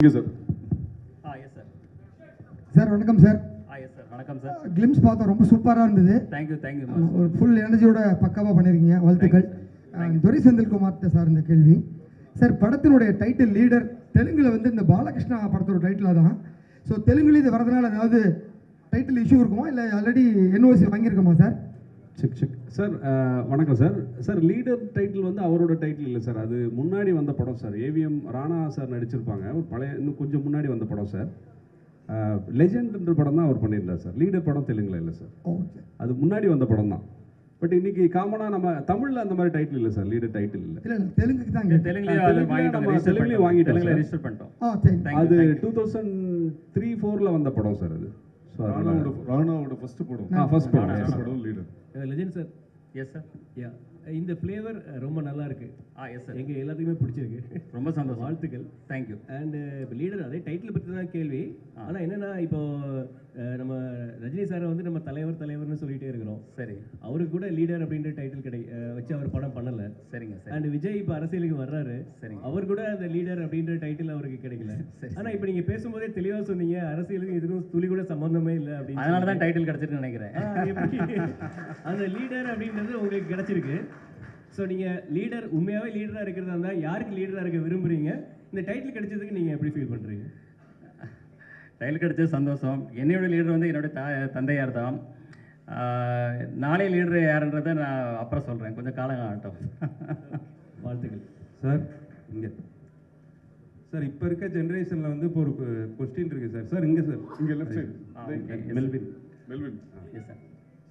Sir sir வணக்கம் sir வணக்கம் sir glimpse பார்த்தோம் ரொம்ப சூப்பராக இருந்தது. தேங்க்யூ தேங்க்யூ ஒரு ஃபுல் எனர்ஜியோட பக்காவாக பண்ணியிருக்கீங்க வாழ்த்துக்கள். துரை செந்தில்குமார்கிட்ட சார் இந்த கேள்வி. சார் படத்தினுடைய டைட்டில் லீடர் தெலுங்குல வந்து இந்த பாலகிருஷ்ணா படத்தோட டைட்டில் தான் ஸோ தெலுங்குல இது வரதுனால ஏதாவது டைட்டில் இஷ்யூ இருக்குமா? இல்லை ஆல்ரெடி என்ஓசி வாங்கியிருக்கோமா சார் செக் செக். சார் வணக்கம் சார். சார் லீடர் டைட்டில் வந்து அவரோட டைட்டில் இல்லை சார். அது முன்னாடி வந்த படம் சார். ஏவிஎம் ராணா சார் நடிச்சிருப்பாங்க. ஒரு பழைய இன்னும் கொஞ்சம் முன்னாடி வந்த படம் சார். லெஜெண்ட்ன்ற படம் தான் அவர் பண்ணியிருந்தார் சார். லீடர் படம் தெலுங்குல இல்லை சார். ஓகே. அது முன்னாடி வந்த படம் தான். பட் இன்னைக்கு காமனாக நம்ம தமிழில் அந்த மாதிரி டைட்டில் இல்லை சார். லீடர் டைட்டில் இல்லை. இல்லை தெலுங்குக்கு தான். தெலுங்குலயே வாங்கிட்டோம். ரெஜிஸ்டர் பண்ணிட்டோம். அது. டூ தௌசண்ட் த்ரீ ஃபோரில் வந்த படம் சார் அது. ஸோ ராணாவோட ராணாவோட ஃபர்ஸ்ட் படம். ஆ ஃபர்ஸ்ட் படம். ஃபர்ஸ்ட் படம் leader legend sir yes sir yeah இந்த ஃப்ளேவர் ரொம்ப நல்லா இருக்கு. ஆ எஸ் சார் எங்க எல்லாத்துக்குமே பிடிச்சிருக்கு. ரொம்ப சந்தோஷம். வாழ்த்துக்கள். தேங்க்யூ அண்ட் இப்போ லீடர் அதே டைட்டில் பற்றி தான் கேள்வி ஆனா என்னன்னா இப்போ அஹ், நம்ம ரஜினி சாரை வந்து நம்ம தலைவர் தலைவர்னு சொல்லிட்டே இருக்கிறோம். சரி. அவருக்கு கூட லீடர் அப்படின்ற டைட்டில் கிடை வச்சு அவர் படம் பண்ணல. சரிங்க சரி. அண்ட் விஜய் இப்போ அரசியலுக்கு வர்றாரு. சரிங்க. அவர் கூட அந்த லீடர் அப்படின்ற டைட்டில் அவருக்கு கிடைக்கல. சரி. ஆனா இப்போ நீங்க பேசும்போதே தெளிவா சொன்னீங்க அரசியலுக்கும் இதுக்கும் துளி கூட சம்பந்தமே இல்லை அப்படின்னு அதனால தான் டைட்டில் கிடச்சிருக்குன்னு நினைக்கிறேன்? அந்த லீடர் அப்படின்றது உங்களுக்கு கிடைச்சிருக்கு. ஸோ நீங்க லீடர் உண்மையாவே லீடரா இருக்கிறதா இருந்தா யாருக்கு லீடரா இருக்க விரும்புறீங்க? இந்த டைட்டில் கிடைச்சதுக்கு நீங்க எப்படி ஃபீல் பண்றீங்க? டைட்டில் கிடைச்சது சந்தோஷம். என்னோட லீடர் வந்து என்னுடைய தா தந்தையார் தான். நாளைய லீடர் யாருன்றதை நான் அப்புறம் சொல்கிறேன் கொஞ்சம் காலம் ஆகட்டும். வாழ்த்துக்கள். சார் இங்கே. சார் இப்போ இருக்க ஜென்ரேஷனில் வந்து இப்போ ஒரு கொஸ்டின் இருக்குது சார். சார் இங்கே சார். இங்க left side Melvin Melvin yes sir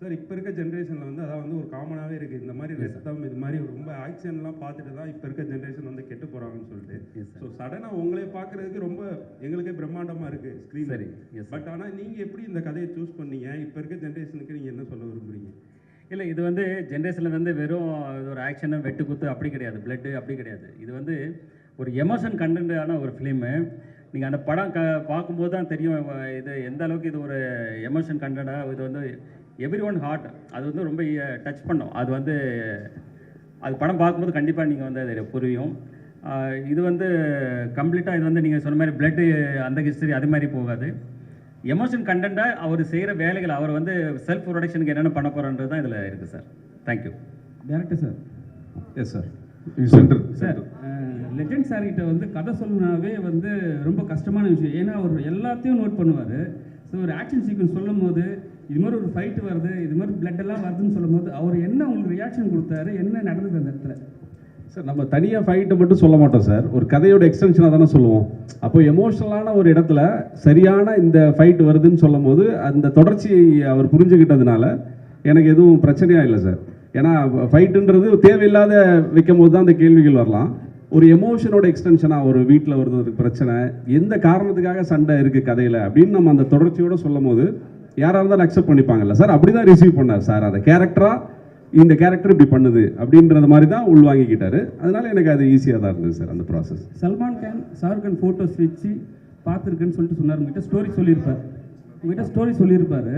sir இப்போ இருக்க ஜென்ரேஷனில் வந்து அதான் வந்து ஒரு காமனாகவே இருக்குது இந்த மாதிரி ரத்தம் இது மாதிரி ரொம்ப ஆக்ஷன்லாம் பார்த்துட்டு தான் இப்போ இருக்க ஜென்ரேஷன் வந்து கெட்டு போகிறாங்கன்னு சொல்லிட்டு. ஸோ சடனாக உங்களே பார்க்குறதுக்கு ரொம்ப எங்களுக்கே பிரம்மாண்டமாக இருக்குது ஸ்க்ரீன் சரி. பட் ஆனால் நீங்கள் எப்படி இந்த கதையை சூஸ் பண்ணீங்க? இப்போ இருக்க ஜென்ரேஷனுக்கு நீங்கள் என்ன சொல்ல விரும்புறீங்க? இல்லை இது வந்து ஜென்ரேஷனில் வந்து வெறும் இது ஒரு ஆக்ஷனு வெட்டு குத்து அப்படி கிடையாது. பிளட்டு அப்படி கிடையாது. இது வந்து ஒரு எமோஷன் கண்டென்ட்டான ஒரு ஃபிலிமு நீங்கள் அந்த படம் க பார்க்கும்போது தான் தெரியும் இது எந்த அளவுக்கு இது ஒரு எமோஷன் கண்டென்ட்டாக இது வந்து எவ்ரி ஒன் ஹார்ட் அது வந்து ரொம்ப டச் பண்ணும். அது வந்து அது படம் பார்க்கும்போது கண்டிப்பாக நீங்கள் வந்து அது புரியும். இது வந்து கம்ப்ளீட்டாக இது வந்து நீங்கள் சொன்ன மாதிரி பிளட்டு அந்த ஹிஸ்டரி அது மாதிரி போகாது. எமோஷன் கண்டென்ட்டாக அவர் செய்கிற வேலைகள் அவர் வந்து செல்ஃப் ப்ரொடக்ஷனுக்கு என்னென்ன பண்ண போகிறன்றது தான் இதில் இருக்குது sir thank you director sir yes sir centre sir legend sir கிட்ட வந்து கதை சொல்லணும்னாவே வந்து ரொம்ப கஷ்டமான விஷயம். ஏன்னா அவர் எல்லாத்தையும் நோட் பண்ணுவார். ஸோ ஒரு ஆக்ஷன் சீக்வன்ஸ் சொல்லும் போது இது மாதிரி ஒரு ஃபைட்டு வருது இது மாதிரி பிளட் எல்லாம் வருதுன்னு சொல்லும் போது அவர் என்ன உங்களுக்கு ரியாக்ஷன் கொடுத்தாரு? என்ன நடந்தது அந்த இடத்துல? சார் நம்ம தனியாக ஃபைட்டை மட்டும் சொல்ல மாட்டோம் சார். ஒரு கதையோட எக்ஸ்டென்ஷனாக தானே சொல்லுவோம். அப்போ எமோஷனலான ஒரு இடத்துல சரியான இந்த ஃபைட் வருதுன்னு சொல்லும் போது அந்த தொடர்ச்சியை அவர் புரிஞ்சுக்கிட்டதுனால எனக்கு எதுவும் பிரச்சனையாக இல்லை சார். ஏன்னா ஃபைட்டுன்றது தேவையில்லாத வைக்கும் போது தான் அந்த கேள்விகள் வரலாம். ஒரு எமோஷனோட எக்ஸ்டென்ஷனாக ஒரு வீட்டில் வருது ஒரு பிரச்சனை. எந்த காரணத்துக்காக சண்டை இருக்குது கதையில் அப்படின்னு நம்ம அந்த தொடர்ச்சியோடு சொல்லும் போது யாராக இருந்தாலும் அக்செப்ட் பண்ணிப்பாங்கல்ல. சார் அப்படி தான் ரிசீவ் பண்ணார். சார் அதை கேரக்டராக இந்த கேரக்டர் இப்படி பண்ணுது அப்படின்றது மாதிரி தான் உள்வாங்கிக்கிட்டாரு அதனால எனக்கு அது ஈஸியாக தான் இருந்தது சார் அந்த ப்ராசஸ் சல்மான் கான் ஷாருக் கான் ஃபோட்டோஸ் வச்சு பார்த்துருக்குன்னு சொல்லிட்டு சொன்னார். உங்ககிட்ட ஸ்டோரி சொல்லியிருப்பார். உங்ககிட்ட ஸ்டோரி சொல்லியிருப்பாரு.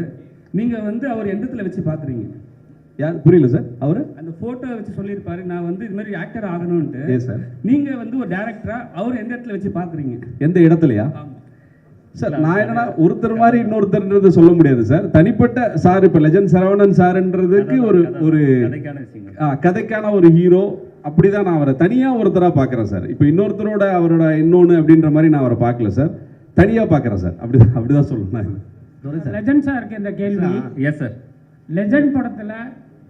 நீங்கள் வந்து அவர் எந்த இடத்துல வச்சு பார்க்குறீங்க. யார்? புரியல சார். அவர்? அந்த ஃபோட்டோ வச்சு சொல்லியிருப்பாரு. நான் வந்து இது மாதிரி ஆக்டர் ஆகணும்ன்ட்டு. சார் நீங்க வந்து ஒரு டேரக்டரா அவர் எந்த இடத்துல வச்சு பாக்குறீங்க எந்த இடத்துலையா? சார் நான் என்னன்னா ஒருத்தர் மாதிரி இன்னொருத்தர்ன்றது சொல்ல முடியாது சார். தனிப்பட்ட சார் இப்போ லெஜண்ட் சரவணன் சார்ன்றதுக்கு ஒரு ஒரு கதைக்கான ஒரு ஹீரோ அப்படிதான் நான் அவரை தனியாக ஒருத்தராக பார்க்குறேன் சார். இப்போ இன்னொருத்தரோட அவரோட இன்னொன்று அப்படின்ற மாதிரி நான் அவரை பார்க்கல சார். தனியாக பார்க்குறேன் சார். அப்படி அப்படிதான் சொல்லணும் நான். லெஜண்ட் சாருக்கு இந்த கேள்வி. எஸ் சார் லெஜண்ட் படத்துல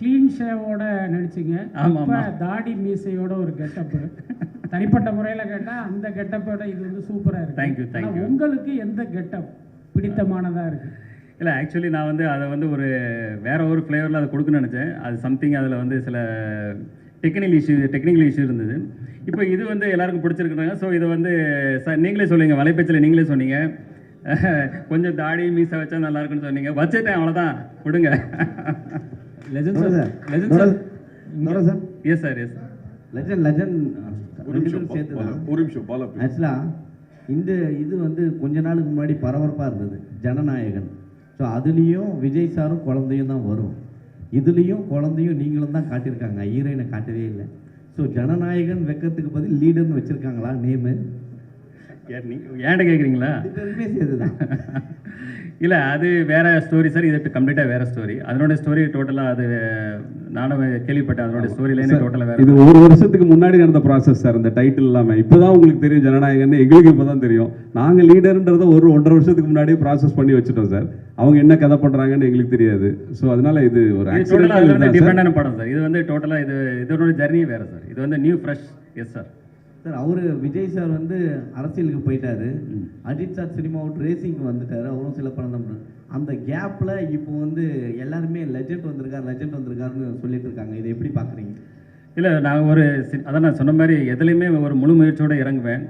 க்ளீன் ஷேவோட நடிச்சீங்க. ஆமா, இப்ப ஆமா. தாடி மீசையோட ஒரு கெட்டப் தனிப்பட்ட முறையில கேட்டா அந்த கெட்டப்போட இது வந்து சூப்பரா இருக்கு. Thank you, thank ஆனா you. உங்களுக்கு எந்த கெட்டப் பிடித்தமானதா இருக்கு? இல்லை ஆக்சுவலி நான் வந்து அதை வந்து ஒரு வேற ஒரு ஃப்ளேவரில் அதை கொடுக்கணும்னு நினச்சேன். அது சம்திங் அதில் வந்து சில டெக்னிக்கல் இஷ்யூ டெக்னிக்கல் இஷ்யூ இருந்தது. இப்போ இது வந்து எல்லாருக்கும் பிடிச்சிருக்குறாங்க ஸோ இதை வந்து சார் நீங்களே சொல்லுங்க. வலைப்பேச்சில் நீங்களே சொன்னீங்க. கொஞ்சம் தாடி மீசை வச்சா நல்லா இருக்குன்னு சொன்னீங்க. வச்சுட்டேன் அவ்வளோதான் விடுங்க legend sir legend sir Nora sir yes sir yes legend legend ஒரு நிமிஷம் சேர்த்து ஒரு நிமிஷம் பாலா. ஆக்சுவலாக இந்த இது வந்து கொஞ்ச நாளுக்கு முன்னாடி பரபரப்பாக இருந்தது. ஜனநாயகன். ஸோ அதுலேயும் விஜய் சாரும் குழந்தையும் தான் வரும். இதுலேயும் குழந்தையும் நீங்களும் தான் காட்டியிருக்காங்க. ஹீரோயினை காட்டவே இல்லை. ஸோ ஜனநாயகன் வெக்கத்துக்கு பதில் லீடர்னு வச்சுருக்காங்களா? நேமு? யார் நீ ஏன்ட்ட கேட்குறீங்களா ரெண்டுமே சேர்த்துதான். இல்லை அது வேற ஸ்டோரி சார் இது கம்ப்ளீட்டாக வேற ஸ்டோரி அதனோட ஸ்டோரி டோட்டலாக அது நானும் கேள்விப்பட்டேன். அதனோட ஸ்டோரி லைனே டோட்டலாக வேற இது ஒரு வருஷத்துக்கு முன்னாடி நடந்த ப்ராசஸ் சார் இந்த டைட்டில் இல்லாமல் இப்போதான் உங்களுக்கு தெரியும் ஜனநாயகன்னு எங்களுக்கு இப்போ தான் தெரியும். நாங்கள் லீடர்ன்றதை ஒரு ஒன்றரை வருஷத்துக்கு முன்னாடியே ப்ராசஸ் பண்ணி வச்சுட்டோம் சார் அவங்க என்ன கதை பண்ணுறாங்கன்னு எங்களுக்கு தெரியாது. ஸோ அதனால இது ஒரு ஆக்சிடென்ட் படம் சார் இது வந்து டோட்டலாக இது இதனோட ஜர்னி வேறு சார் இது வந்து new fresh yes sir sir அவர் விஜய் சார் வந்து அரசியலுக்கு போயிட்டாரு. அஜித் சார் சினிமா விட்டு ரேசிங்க்கு வந்துட்டாரு. அவரும் சில படம் தான். அந்த கேப்பில் இப்போ வந்து எல்லாருமே லெஜெண்ட் வந்திருக்காரு லெஜெண்ட் வந்திருக்காருன்னு சொல்லிட்டு இருக்காங்க. இதை எப்படி பார்க்குறீங்க இல்லை நான் ஒரு அதான் நான் சொன்ன மாதிரி எதுலேயுமே ஒரு முழு முயற்சியோடு இறங்குவேன்.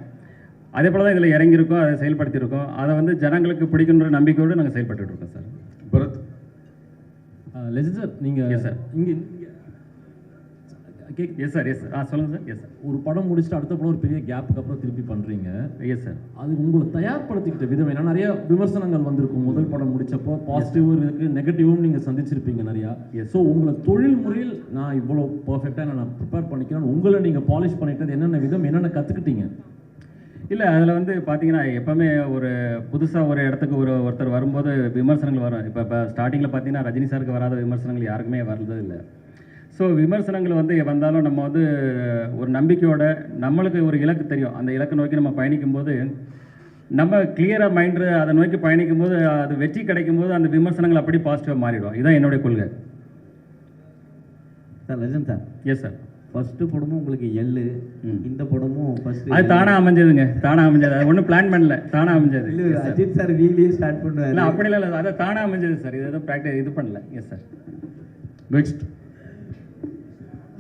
அதே போல் தான் இதில் இறங்கியிருக்கோம் அதை செயல்படுத்தியிருக்கோம். அதை வந்து ஜனங்களுக்கு பிடிக்குன்ற நம்பிக்கையோடு நாங்கள் செயல்பட்டுட்டு இருக்கோம் சார். பரத். லெஜன் சார் நீங்கள் sir. இங்கே கேக் எஸ் சார் எஸ் ஆ சொல்லுங்கள் சார் எஸ் சார் ஒரு படம் முடிச்சுட்டு அடுத்த படம் ஒரு பெரிய கேப்புக்கு அப்புறம் திருப்பி பண்ணுறீங்க எஸ் சார் அது உங்களை தயார்படுத்திக்கிட்ட விதம் ஏன்னா நிறைய விமர்சனங்கள் வந்திருக்கும். முதல் படம் முடிச்சப்போ பாசிட்டிவும் இருக்கு நெகட்டிவும் நீங்கள் சந்திச்சிருப்பீங்க நிறையா. ஸோ உங்களை தொழில் முறையில் நான் இவ்வளோ பர்ஃபெக்டாக நான் ப்ரிப்பேர் பண்ணிக்கிறேன். உங்களை நீங்கள் பாலிஷ் பண்ணிட்டது என்னென்ன விதம்? என்னென்ன கற்றுக்கிட்டீங்க இல்லை அதில் வந்து பார்த்தீங்கன்னா எப்போவுமே ஒரு புதுசாக ஒரு இடத்துக்கு ஒரு ஒருத்தர் வரும்போது விமர்சனங்கள் வரும். இப்போ இப்போ ஸ்டார்டிங்கில் பார்த்தீங்கன்னா ரஜினி சாருக்கு வராத விமர்சனங்கள் யாருக்குமே வர்றது இல்லை ஸோ விமர்சனங்கள் வந்து வந்தாலும் நம்ம வந்து ஒரு நம்பிக்கையோட நம்மளுக்கு ஒரு இலக்கு தெரியும். அந்த இலக்கை நோக்கி நம்ம பயணிக்கும் போது நம்ம கிளியராக மைண்டு அதை நோக்கி பயணிக்கும் போது அது வெற்றி கிடைக்கும் போது அந்த விமர்சனங்கள் அப்படி பாசிட்டிவாக மாறிடும். இதுதான் என்னுடைய கொள்கை. Sir legend sir yes sir first படமும் உங்களுக்கு எள்ளு இந்த படமும் ஃபர்ஸ்ட் அது தானாக அமைஞ்சதுங்க. தானாக அமைஞ்சது. அது ஒன்றும் பிளான் பண்ணல. தானாக அமைஞ்சது. இல்ல. அஜித் சார் வீலியே ஸ்டார்ட் பண்ணுவாரு. இல்லை அப்படி இல்லை அதை தானாக அமைஞ்சது சார் இது எதுவும் ப்ராக்டிஸ் இது பண்ணல. Yes sir next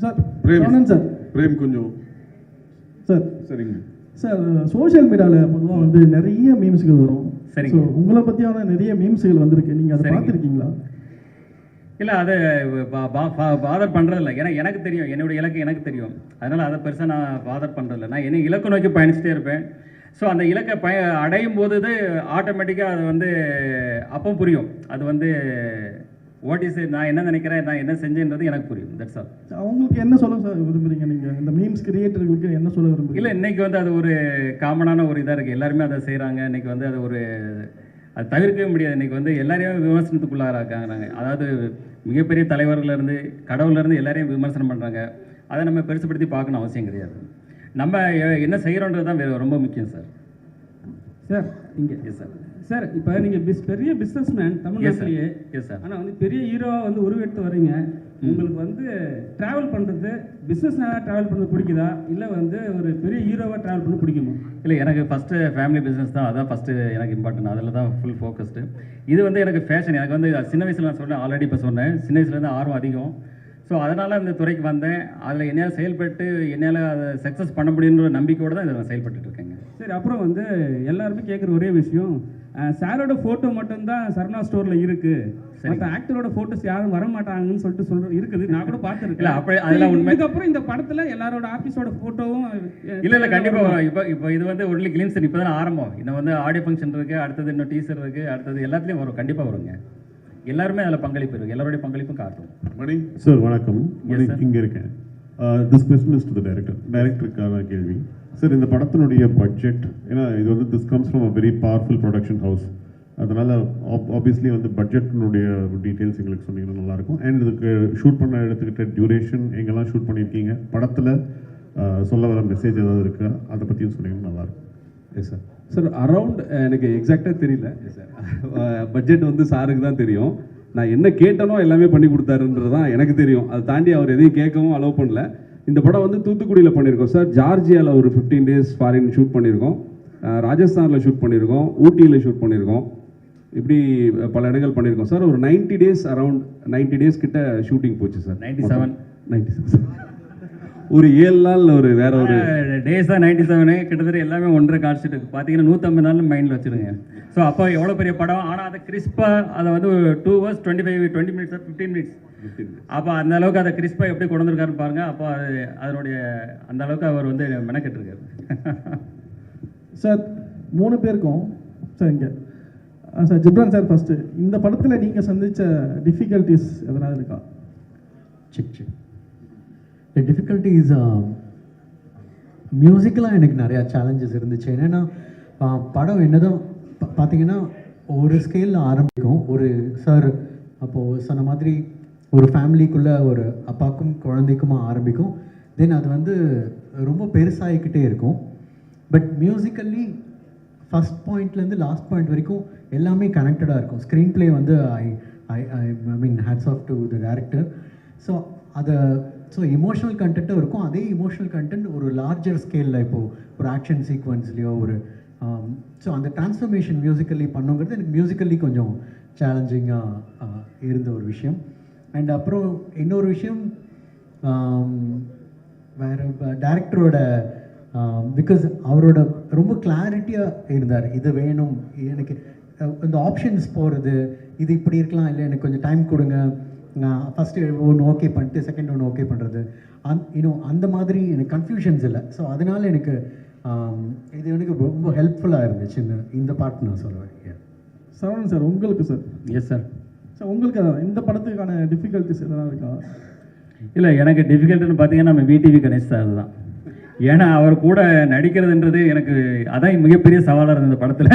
sir Prem sir. Prem கொஞ்சம். சார். சரிங்க. சார் சோஷியல் மீடியாவில் பொதுவாக வந்து நிறைய மீம்ஸ்கள் வரும். சரிங்க. ஸோ உங்களை பற்றியான நிறைய மீம்ஸ்கள் வந்திருக்கு. நீங்கள் அதை. பார்த்துருக்கீங்களா? இல்லை அதை பாதர் பண்ணுறதில்ல ஏன்னா எனக்கு தெரியும். என்னுடைய இலக்கு எனக்கு தெரியும். அதனால் அதை பெருசாக நான் பாதர் பண்ணுறதில்ல நான் என்ன இலக்கு நோக்கி பயணிச்சுட்டே இருப்பேன். ஸோ அந்த இலக்கை பய அடையும் போது ஆட்டோமேட்டிக்காக அது வந்து அப்போ புரியும். அது வந்து வாட் இஸ் நான் என்ன நினைக்கிறேன்? நான் என்ன செஞ்சேன்றது எனக்கு புரியும். தட்ஸ் ஆல் அவங்களுக்கு என்ன சொல்ல சார் விரும்புறீங்க நீங்கள் இந்த மீம்ஸ் கிரியேட்டர்களுக்கு என்ன சொல்ல விரும்புறீங்க? இல்லை இன்னைக்கு வந்து அது ஒரு காமனான ஒரு இதாக இருக்குது எல்லாருமே அதை செய்கிறாங்க இன்னைக்கு வந்து அது ஒரு அது தவிர்க்கவே முடியாது. இன்னைக்கு வந்து எல்லாரையும் விமர்சனத்துக்குள்ளாராக்காங்க அதாவது மிகப்பெரிய தலைவர்கள்ல இருந்து கடவுள்ல இருந்து எல்லாரையும் விமர்சனம் பண்ணுறாங்க அதை நம்ம பெருசுப்படுத்தி பார்க்கணும் அவசியம் கிடையாது. நம்ம என்ன செய்கிறோன்றது தான் ரொம்ப முக்கியம் சார். சார் இங்கே. எஸ் சார் சார் இப்போ நீங்கள் பிஸ் பெரிய பிஸ்னஸ் மேன் தமிழ்நாட்டிலேயே எஸ் சார் ஆனால் வந்து பெரிய ஹீரோவாக வந்து உருவெடுத்து வரீங்க உங்களுக்கு வந்து ட்ராவல் பண்ணுறது பிஸ்னஸ்னால ட்ராவல் பண்ணுறது பிடிக்குதா? இல்லை வந்து ஒரு பெரிய ஹீரோவாக ட்ராவல் பண்ண பிடிக்குமா? இல்லை எனக்கு ஃபஸ்ட்டு ஃபேமிலி பிஸ்னஸ் தான். அதான் ஃபஸ்ட்டு எனக்கு இம்பார்ட்டன்ட் அதில் தான் ஃபுல் ஃபோக்கஸ்டு இது வந்து எனக்கு ஃபேஷன் எனக்கு வந்து சின்ன வயசில் நான் சொன்னேன் ஆல்ரெடி இப்போ சொன்னேன். சின்ன வயசுலேருந்து ஆர்வம் அதிகம். ஸோ அதனால் இந்த துறைக்கு வந்தேன். அதில் என்னால் செயல்பட்டு என்னால் அதை சக்ஸஸ் பண்ண முடியுன்ற நம்பிக்கையோடு தான் இதை நான் செயல்பட்டு இருக்கேங்க. சரி அப்புறம் வந்து எல்லாருமே கேட்குற ஒரே விஷயம் சாரோட ஃபோட்டோ மட்டும்தான் சரணா ஸ்டோரில் இருக்கு. மற்ற ஆக்டரோட ஃபோட்டோஸ் யாரும் வர மாட்டாங்கன்னு சொல்லிட்டு சொல்ற இருக்குது. நான் கூட பார்த்துருக்கேன். அப்படி அதெல்லாம் உண்மை. இதுக்கப்புறம் இந்த படத்தில் எல்லாரோட ஆர்டிஸ்டோட ஃபோட்டோவும் இல்லை இல்லை கண்டிப்பாக வரும். இப்போ இப்போ இது வந்து ஒன்லி கிளிம்ஸ் இப்போ தான் ஆரம்பம். இன்னும் வந்து ஆடியோ ஃபங்க்ஷன் இருக்குது அடுத்தது இன்னும் டீசர் இருக்குது அடுத்தது எல்லாத்துலேயும் வரும். கண்டிப்பாக வருங்க. எல்லாருமே அதில் பங்களிப்பு இருக்குது எல்லாருடைய பங்களிப்பும் காட்டும். மணி? சார் வணக்கம். இங்கே இருக்கேன். This question is to the director டைரக்டருக்கான கேள்வி. சார் இந்த படத்தினுடைய பட்ஜெட் ஏன்னா இது வந்து this comes from a very powerful production house அதனால் ஆப்வியஸ்லி வந்து பட்ஜெட்டினுடைய டீட்டெயில்ஸ் எங்களுக்கு சொன்னீங்கன்னா நல்லாயிருக்கும். அண்ட் இதுக்கு ஷூட் பண்ண எடுத்துக்கிட்ட டியூரேஷன் எங்கெல்லாம் ஷூட் பண்ணியிருக்கீங்க படத்தில் சொல்ல வர மெசேஜ் ஏதாவது இருக்கா? அதை பற்றியும் சொன்னீங்கன்னா நல்லாயிருக்கும். எஸ் சார் சார் அரவுண்ட் எனக்கு எக்ஸாக்டாக தெரியல. சார் பட்ஜெட் வந்து சாருக்கு தான் தெரியும். நான் என்ன கேட்டனோ எல்லாமே பண்ணி கொடுத்தாருன்றது தான் எனக்கு தெரியும். அதை தாண்டி அவர் எதையும் கேட்கவும் அலோவ் பண்ணல. இந்த படம் வந்து தூத்துக்குடியில் பண்ணியிருக்கோம். சார் ஜார்ஜியாவில் ஒரு ஃபிஃப்டீன் டேஸ் ஃபாரின் ஷூட் பண்ணியிருக்கோம். ராஜஸ்தானில் ஷூட் பண்ணியிருக்கோம். ஊட்டியில் ஷூட் பண்ணியிருக்கோம். இப்படி பல இடங்கள் பண்ணியிருக்கோம். சார் ஒரு 90 டேஸ் அரவுண்ட் 90 டேஸ் கிட்ட ஷூட்டிங் போச்சு சார். 97. நைன்டி செவன் ஒரு ஏழு நாள் ஒரு வேற ஒரு டேஸ் தான் நைன்டி செவனு கிட்டத்தட்ட எல்லாமே ஒன்றரை காட்சிட்டு இருக்கு. பார்த்தீங்கன்னா நூற்றம்பது நாள் மைண்டில் வச்சுருங்க. ஸோ அப்போ எவ்வளோ பெரிய படம்? ஆனால் அதை கிறிஸ்பாக அதை வந்து two hours twenty five twenty minutes fifteen minutes அப்போ அந்த அளவுக்கு அதை கிறிஸ்பாக எப்படி கொண்டு வந்திருக்காருன்னு பாருங்க. அப்போ அது அதனுடைய அந்த அளவுக்கு அவர் வந்து மெனக்கெட்டுருக்காரு. சார் மூணு பேருக்கும் சார் இங்கே. சார் ஜிப்ரான் சார் ஃபஸ்ட்டு இந்த படத்தில் நீங்கள் சந்தித்த டிஃபிகல்ட்டிஸ் எதனா இருக்கா? Check check. த டிஃபிகல்ட்டிஸ் மியூசிக்கலாக எனக்கு நிறையா சேலஞ்சஸ் இருந்துச்சு. என்னென்னா படம் என்னதான் பார்த்தீங்கன்னா ஒரு ஸ்கேலில் ஆரம்பிக்கும். ஒரு சார் அப்போது சொன்ன மாதிரி ஒரு ஃபேமிலிக்குள்ளே ஒரு அப்பாக்கும் குழந்தைக்குமா ஆரம்பிக்கும். தென் அது வந்து ரொம்ப பெருசாகிக்கிட்டே இருக்கும். பட் மியூசிக்கல்லி ஃபஸ்ட் பாயிண்ட்லேருந்து லாஸ்ட் பாயிண்ட் வரைக்கும் எல்லாமே கனெக்டடாக இருக்கும். ஸ்க்ரீன் ப்ளே வந்து I I I I mean hats off to the director so அதை ஸோ இமோஷனல் கண்டென்ட்டும் இருக்கும். அதே இமோஷனல் கண்டென்ட் ஒரு லார்ஜர் ஸ்கேலில் இப்போது ஒரு ஆக்ஷன் சீக்வன்ஸ்லேயோ ஒரு um, ஸோ அந்த டிரான்ஸ்ஃபர்மேஷன் மியூசிக்கலி பண்ணுங்கிறது எனக்கு மியூசிக்கலி கொஞ்சம் சேலஞ்சிங்காக இருந்த ஒரு விஷயம். அண்ட் அப்புறம் இன்னொரு விஷயம் வேறு வேற டேரக்டரோட பிகாஸ் um, அவரோட ரொம்ப கிளாரிட்டியாக இருந்தார். இது வேணும் எனக்கு இந்த ஆப்ஷன்ஸ் போகிறது இது இப்படி இருக்கலாம் இல்லை எனக்கு கொஞ்சம் டைம் கொடுங்க நான் ஃபஸ்ட்டு ஒன்று ஓகே பண்ணிட்டு செகண்ட் ஒன்று ஓகே பண்ணுறது அந் இன்னும் அந்த மாதிரி எனக்கு கன்ஃபியூஷன்ஸ் இல்லை. ஸோ அதனால் எனக்கு ஆம், இது எனக்கு ரொம்ப ஹெல்ப்ஃபுல்லாக இருந்துச்சு. இந்த இந்த பாட்டு நான் சொல்லுவேன். சரவணன் சார் உங்களுக்கு சார் எஸ் சார் சார் உங்களுக்கு அதான் இந்த படத்துக்கான டிஃபிகல்ட்டிஸ் எதனா இருக்கா? இல்லை எனக்கு டிஃபிகல்ட்டுன்னு பார்த்தீங்கன்னா நம்ம விடிவி கணேஷ் சார் தான். ஏன்னா அவர் கூட நடிக்கிறதுன்றது எனக்கு அதான் மிகப்பெரிய சவாலாக இருந்தது இந்த படத்தில்.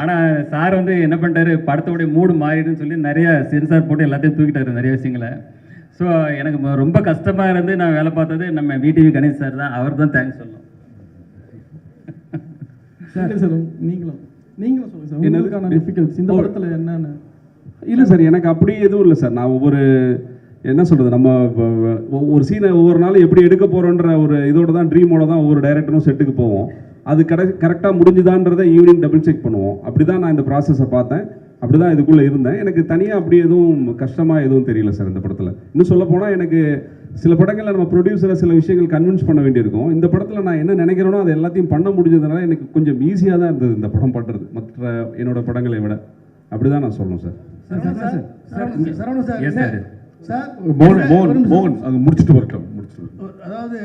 ஆனால் சார் வந்து என்ன பண்ணிட்டாரு படத்தோடைய மூடு மாறிடுன்னு சொல்லி நிறைய சென்சார் போட்டு எல்லாத்தையும் தூக்கிட்டாரு நிறைய விஷயங்களை. ஸோ எனக்கு ரொம்ப கஷ்டமாக இருந்து நான் வேலை பார்த்தது நம்ம விடிவி கணேஷ் சார் தான். அவர் தான் தேங்க்ஸ் சொல்லணும். சார் நீங்களும். நீங்களும் சொல்லுங்கள் சார். என்னது? உங்களுக்கான டிஃபிகல்ட்ஸ் இந்த படத்தில் என்னென்ன. இல்லை சார் எனக்கு அப்படி எதுவும் இல்லை சார். நான் ஒவ்வொரு என்ன சொல்கிறது நம்ம ஒரு சீனை ஒவ்வொரு நாளும் எப்படி எடுக்க போகிறோன்ற ஒரு இதோட தான் ட்ரீமோட தான் ஒவ்வொரு டைரக்டரும் செட்டுக்கு போவோம். அது கரெக்ட் கரெக்டாக முடிஞ்சுதான்றதை ஈவினிங் டபுள் செக் பண்ணுவோம். அப்படி தான் நான் இந்த ப்ராசஸை பார்த்தேன். அப்படி தான் இதுக்குள்ளே இருந்தேன். எனக்கு தனியாக அப்படி எதுவும் கஷ்டமாக எதுவும் தெரியல சார் இந்த படத்தில். இன்னும் சொல்ல போனால் எனக்கு சில படங்களில் நம்ம ப்ரொடியூசரை சில விஷயங்கள் கன்வின்ஸ் பண்ண வேண்டியிருக்கும். இந்த படத்தில் நான் என்ன நினைக்கிறேனோ அது எல்லாத்தையும் பண்ண முடிஞ்சதுனால எனக்கு கொஞ்சம் ஈஸியாக தான் இருந்தது இந்த படம் பண்ணுறது மற்ற என்னோட படங்களை விட. அப்படி தான் நான் சொல்லணும் sir. Sir. Yes sir. Sir மோகன் மோகன் மோகன் அங்கே முடிச்சுட்டு வரட்டும் முடிச்சுட்டு அதாவது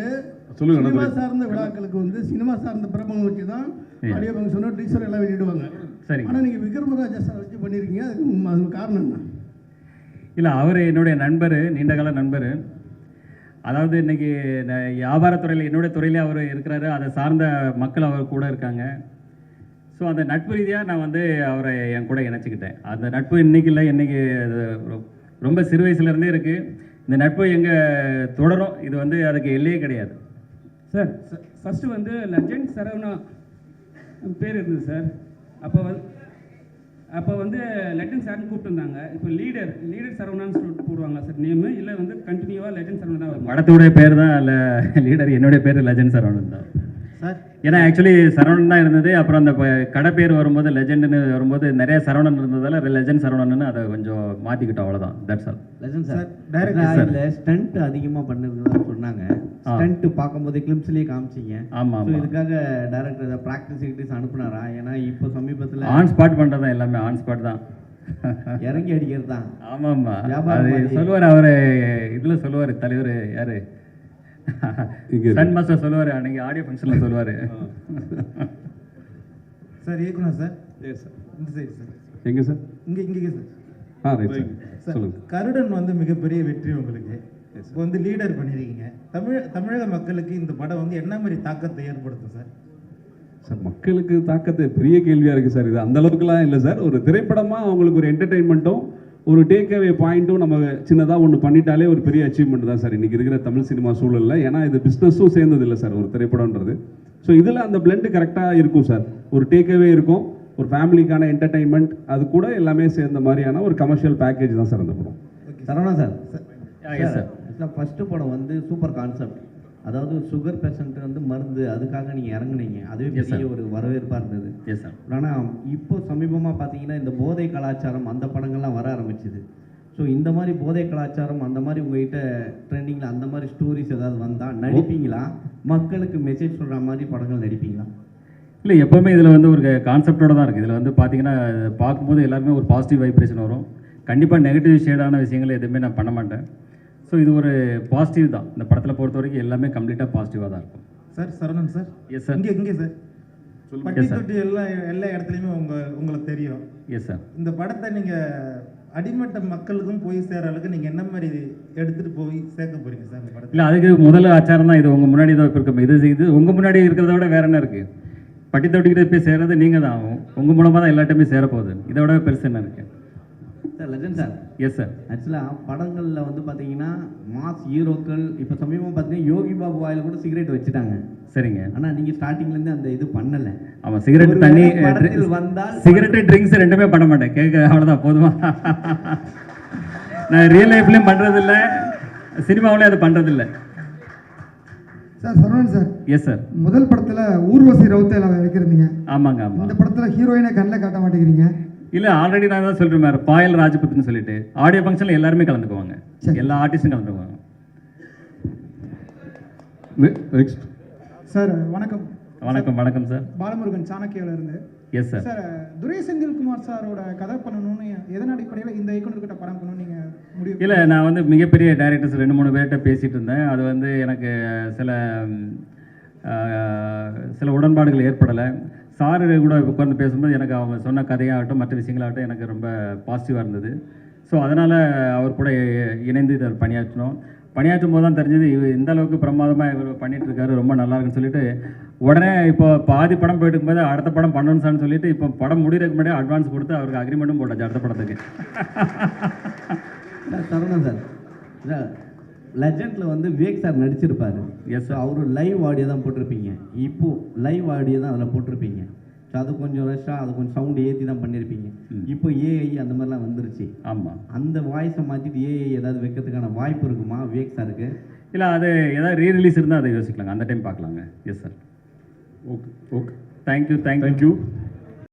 சொல்லுங்க, சினிமா. சார்ந்த விழாக்களுக்கு வந்து சினிமா சார்ந்த பிரபலம் வச்சு தான் ஆடியோ ஃபங்க்ஷனோ டீசர் எல்லாம் வெளியிடுவாங்க. சரிங்க. ஆனால் நீங்கள் விக்ரமராஜா சார் வச்சு பண்ணியிருக்கீங்க அதுக்கு அதுக்கு காரணம் என்ன? இல்லை அவர் என்னுடைய நண்பர் நீண்டகால நண்பர். அதாவது இன்னைக்கு நான் வியாபாரத்துறையில் என்னுடைய துறையிலே அவர் இருக்கிறாரு அதை சார்ந்த மக்கள் அவர் கூட இருக்காங்க. ஸோ அந்த நட்பு ரீதியாக நான் வந்து அவரை என் கூட இணைச்சிக்கிட்டேன். அந்த நட்பு இன்னைக்கு இல்லை இன்னைக்கு அது ரொ- ரொம்ப சிறு வயசுலேருந்தே இருக்குது இந்த நட்பு எங்கே தொடரும்? இது வந்து அதுக்கு எல்லையே கிடையாது. சார் ஃபஸ்ட்டு வந்து லெஜண்ட் சரவணா பேர் இருந்தது சார். அப்போ வந்து அப்போ வந்து லெஜண்ட் சார்னு கூப்பிட்டுருந்தாங்க. இப்போ லீடர் லீடர் சரவணான்னு சொல்லிட்டு போடுவாங்களா சார் நேமு இல்லை வந்து கண்டினியூவாக லெஜண்ட் சரவணா படத்துடைய பேர் தான் இல்லை லீடர் என்னுடைய பேர் லெஜண்ட் சரவணன் தான். ஏன்னா ஆக்சுவலி சரவணன் தான் இருந்தது. அப்புறம் அந்த ப- கடை பேர் வரும்போது லெஜெண்டுன்னு வரும்போது நிறைய சரவணன் இருந்ததால லெஜெண்ட் சரவணன் அதை கொஞ்சம் மாற்றிக்கிட்டோம் அவ்வளோதான் that's all lesson sir director stunt அதிகமாக பண்ணிருக்கிறதா சொன்னாங்க. ஸ்டண்ட் பார்க்கும்போது கிளிம்ஸ்லேயே காமிச்சிங்க. ஆமா, ஸோ ஆமா. இதுக்காக டேரக்டர் இதை ப்ராக்டிஸ் கிட்டிஸ் அனுப்புனாரா? ஏன்னா இப்போ சமீபத்தில் ஆன் ஸ்பாட் பண்ணுறது தான் எல்லாமே ஆன் ஸ்பாட் தான். இறங்கி அடிக்கிறது தான். ஆமாம்மா. வியாபாரம் அது. சொல்லுவார் அவர் இதில் சொல்லுவார் தலைவர் யார்? சன் மாஸ்டர் சொல்லுவார் அன்னைக்கு ஆடியோ ஃபங்க்ஷனில் சொல்லுவார். சார் இயக்குனர் சார். Yes sir. இந்த சைடு சார். எங்கே சார்? இங்கே இங்கே சார். ஆ ரைட் சார். சொல்லுங்கள் கருடன் வந்து மிகப்பெரிய வெற்றி உங்களுக்கு. இப்போ வந்து லீடர் பண்ணியிருக்கீங்க தமிழ் தமிழக மக்களுக்கு இந்த படம் வந்து என்ன மாதிரி தாக்கத்தை ஏற்படுத்தும் சார்? சார் மக்களுக்கு தாக்கத்தை பெரிய கேள்வியாக இருக்குது சார். இது அந்த அளவுக்குலாம் இல்லை சார். ஒரு திரைப்படமாக அவங்களுக்கு ஒரு என்டர்டெயின்மெண்ட்டும் ஒரு டேக் அவே பாயிண்ட்டும் நம்ம சின்னதாக ஒன்று பண்ணிட்டாலே ஒரு பெரிய அச்சீவ்மெண்ட் தான் சார். இன்றைக்கி இருக்கிற தமிழ் சினிமா சூழலில் ஏன்னா இது பிஸ்னஸும் சேர்ந்தது இல்லை சார் ஒரு திரைப்படம்ன்றது. ஸோ இதில் அந்த பிளெண்டு கரெக்டாக இருக்கும் சார். ஒரு டேக் அவே இருக்கும் ஒரு ஃபேமிலிக்கான என்டர்டெயின்மெண்ட் அது கூட எல்லாமே சேர்ந்த மாதிரியான ஒரு கமர்ஷியல் பேக்கேஜ் தான் சார் அந்த படம். சரவணா. சார். ஃபஸ்ட்டு படம் வந்து சூப்பர் கான்செப்ட் அதாவது சுகர் பேஷண்ட் வந்து மருந்து அதுக்காக நீங்கள் இறங்குனீங்க. அதுவே. பெரிய ஒரு வரவேற்பாக இருந்தது. எஸ் சார் ஆனால் இப்போ சமீபமாக பார்த்தீங்கன்னா இந்த போதை கலாச்சாரம் அந்த படங்கள்லாம் வர ஆரம்பிச்சுது. ஸோ இந்த மாதிரி போதை கலாச்சாரம் அந்த மாதிரி உங்ககிட்ட ட்ரெண்டிங்கில் அந்த மாதிரி ஸ்டோரிஸ் ஏதாவது வந்தால் நடிப்பீங்களா? மக்களுக்கு மெசேஜ் சொல்கிற மாதிரி படங்கள் நடிப்பீங்களா? இல்லை எப்போவுமே இதில் வந்து ஒரு கான்செப்டோட தான் இருக்குது இதில் வந்து பார்த்தீங்கன்னா பார்க்கும்போது எல்லாருமே ஒரு பாசிட்டிவ் வைப்ரேஷன் வரும். கண்டிப்பாக நெகட்டிவ் ஷேடான விஷயங்களை எதுவுமே நான் பண்ண மாட்டேன். ஸோ இது ஒரு பாசிட்டிவ் தான். இந்த படத்தில் பொறுத்த வரைக்கும் எல்லாமே கம்ப்ளீட்டாக பாசிட்டிவாக தான் இருக்கும். Sir Saravanan sir yes sir இங்கே இங்கே சார் பட்டி. தொட்டி எல்லா எல்லா இடத்துலையுமே உங்க உங்களுக்கு தெரியும். எஸ் சார் இந்த படத்தை நீங்க அடிமட்ட மக்களுக்கும் போய் சேர அளவுக்கு நீங்க என்ன மாதிரி எடுத்துட்டு போய் சேர்க்க போறீங்க சார் இந்த படத்தை இல்லை அதுக்கு முதல் ஆச்சாரம் தான் இது. உங்கள் முன்னாடி தான் இப்போ இருக்கும் இது இது உங்கள் முன்னாடி இருக்கிறத விட வேற என்ன இருக்குது பட்டி தொட்டிக்கிட்ட போய் சேர்றது நீங்கள் தான் உங்கள் மூலமாக தான் எல்லாட்டையுமே சேரப்போகுது. இதை விட பெருசு என்ன இருக்கு? லெஜண்ட் சார் எஸ் சார் ஆக்சுவலாக படங்களில் வந்து பார்த்தீங்கன்னா மாஸ் ஹீரோக்கள் இப்போ சமீபமாக பார்த்தீங்கன்னா யோகி பாபு வாயில கூட சிகரெட் வச்சுட்டாங்க. சரிங்க. ஆனால் நீங்கள் ஸ்டார்டிங்லேருந்து அந்த இது பண்ணலை. ஆமாம் சிகரெட் தண்ணி வந்தால் சிகரெட்டு ட்ரிங்க்ஸ் ரெண்டுமே பண்ண மாட்டேன். கேட்க அவ்வளோதான் போதுமா? நான் ரியல் லைஃப்லேயும் பண்ணுறதில்ல சினிமாவிலையும் அது பண்ணுறதில்ல sir Saravanan sir. Yes sir முதல் படத்துல ஊர்வசி ரவுத்தையில வைக்கிறீங்க ஆமாங்க ஆமாம் இந்த படத்துல ஹீரோயினை கண்ணில் காட்ட மாட்டேங்கிறீங்க. இல்லை ஆல்ரெடி நான் தான் சொல்கிறேன் மாதிரி பாயல் ராஜபுத்னு சொல்லிட்டு. ஆடியோ ஃபங்க்ஷனில் எல்லாருமே கலந்துக்குவாங்க. எல்லா ஆர்டிஸ்டும் கலந்துக்குவாங்க. சார் வணக்கம். வணக்கம் வணக்கம் சார் பாலமுருகன் சாணக்கியால இருந்து. Yes sir sir Durai Senthilkumar சாரோட கதை பண்ணணும்னு எதன் அடிப்படையில் இந்த இயக்குனர்கிட்ட படம் பண்ணணும்னு நீங்க முடிவு இல்லை நான் வந்து மிகப்பெரிய டைரக்டர்ஸ் ரெண்டு மூணு பேர்கிட்ட பேசிகிட்டு இருந்தேன். அது வந்து எனக்கு சில சில உடன்பாடுகள் ஏற்படலை. சாரு கூட உட்கார்ந்து பேசும்போது எனக்கு அவங்க சொன்ன கதையாகட்டும் மற்ற விஷயங்களாகட்டும் எனக்கு ரொம்ப பாசிட்டிவாக இருந்தது. ஸோ அதனால் அவர் கூட இணைந்து இதை பணியாற்றினோம். பணியாற்றும் போது தான் தெரிஞ்சது இவர் இந்த அளவுக்கு பிரமாதமாக இவர் பண்ணிகிட்ருக்காரு ரொம்ப நல்லா இருக்குன்னு சொல்லிட்டு உடனே இப்போ பாதி படம் போயிட்டு இருக்கும்போது அடுத்த படம் பண்ணணும் சார்னு சொல்லிட்டு இப்போ படம் முடிகிறதுக்கு முன்னாடி அட்வான்ஸ் கொடுத்து அவருக்கு அக்ரிமெண்ட்டும் போட்டாச்சு அடுத்த படத்துக்கு. சரவணன் சார். லெஜண்டில் வந்து விவேக் சார் நடிச்சிருப்பாரு. எஸ் ஸோ அவரு லைவ் ஆடியோ தான் போட்டிருப்பீங்க. இப்போ லைவ் ஆடியோ தான் அதில் போட்டிருப்பீங்க. ஸோ அது கொஞ்சம் ரஷ்ஷாக அது கொஞ்சம் சவுண்டு ஏற்றி தான் பண்ணியிருப்பீங்க இப்போ ஏஐ அந்த மாதிரிலாம் வந்துருச்சு. ஆமாம் அந்த வாய்ஸை மாற்றிட்டு ஏஐ ஏதாவது வைக்கிறதுக்கான வாய்ப்பு இருக்குமா? விவேக் சாருக்கு இல்லை அது ஏதாவது ரீ ரிலீஸ் இருந்தால் அதை யோசிக்கலாங்க. அந்த டைம் பார்க்கலாங்க. Yes sir okay okay thank you thank you thank you